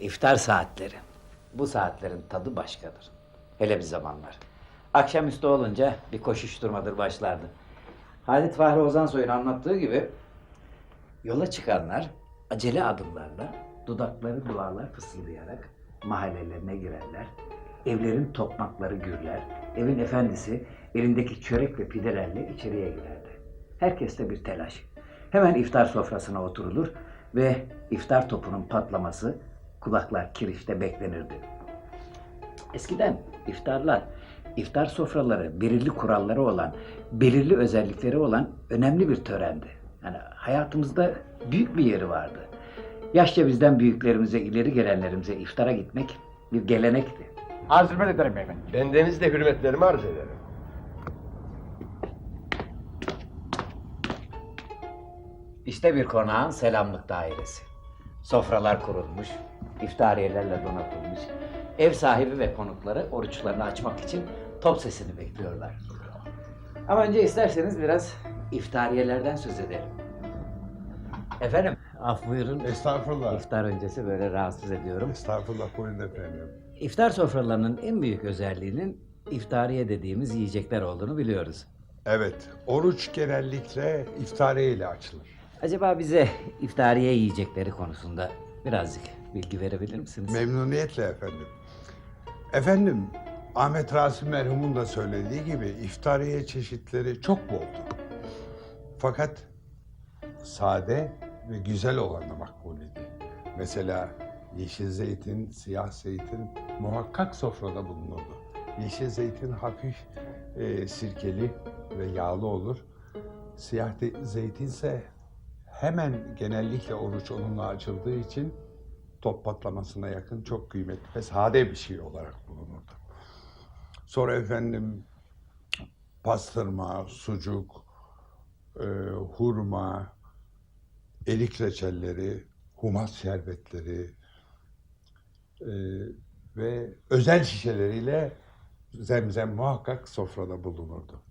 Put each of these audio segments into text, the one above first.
İftar saatleri. Bu saatlerin tadı başkadır. Hele bir zamanlar. Akşamüstü olunca bir koşuşturmadır başlardı. Halit Fahri Ozansoy'un anlattığı gibi yola çıkanlar acele adımlarla dudakları duvarlar fısıldayarak mahallelerine girerler. Evlerin tokmakları gürler. Evin efendisi elindeki çörek ve pidelerle içeriye girerdi. Herkeste bir telaş. Hemen iftar sofrasına oturulur ve iftar topunun patlaması kulaklar kirişte beklenirdi. Eskiden iftarlar, iftar sofraları belirli kuralları olan, belirli özellikleri olan önemli bir törendi. Yani hayatımızda büyük bir yeri vardı. Yaşça bizden büyüklerimize, ileri gelenlerimize iftara gitmek bir gelenekti. Arz hürmet ederim beyefendi. Bendeniz de hürmetlerimi arz ederim. İşte bir konağın selamlık dairesi. Sofralar kurulmuş, iftariyelerle donatılmış. Ev sahibi ve konukları oruçlarını açmak için top sesini bekliyorlar. Ama önce isterseniz biraz iftariyelerden söz edelim. Efendim, af buyurun. Estağfurullah. İftar öncesi böyle rahatsız ediyorum. Estağfurullah buyurun efendim. İftar sofralarının en büyük özelliğinin iftariye dediğimiz yiyecekler olduğunu biliyoruz. Evet, oruç genellikle iftariye ile açılır. Acaba bize iftariye yiyecekleri konusunda birazcık bilgi verebilir misiniz? Memnuniyetle efendim. Efendim, Ahmet Rasim merhumun da söylediği gibi iftariye çeşitleri çok boldu. Fakat sade ve güzel olanı makbul idi. Mesela yeşil zeytin, siyah zeytin muhakkak sofrada bulunurdu. Yeşil zeytin hafif e, sirkeli ve yağlı olur. Siyah de- zeytin ise hemen genellikle oruç onunla açıldığı için top patlamasına yakın çok kıymetli ve sade bir şey olarak bulunurdu. Sonra efendim pastırma, sucuk, e, hurma, erik reçelleri, humas şerbetleri e, ve özel şişeleriyle zemzem muhakkak sofrada bulunurdu.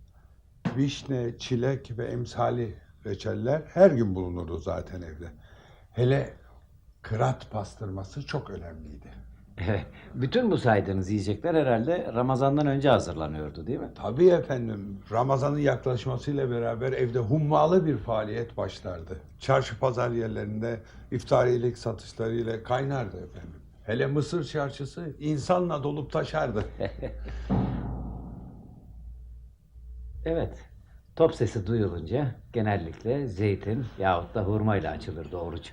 Vişne, çilek ve emsali reçeller her gün bulunurdu zaten evde. Hele kırat pastırması çok önemliydi. Bütün bu saydığınız yiyecekler herhalde Ramazan'dan önce hazırlanıyordu değil mi? Tabii efendim. Ramazan'ın yaklaşmasıyla beraber evde hummalı bir faaliyet başlardı. Çarşı pazar yerlerinde iftariyelik satışlarıyla kaynardı efendim. Hele Mısır çarşısı insanla dolup taşardı. Evet. Top sesi duyulunca genellikle zeytin yahut da hurmayla açılırdı oruç.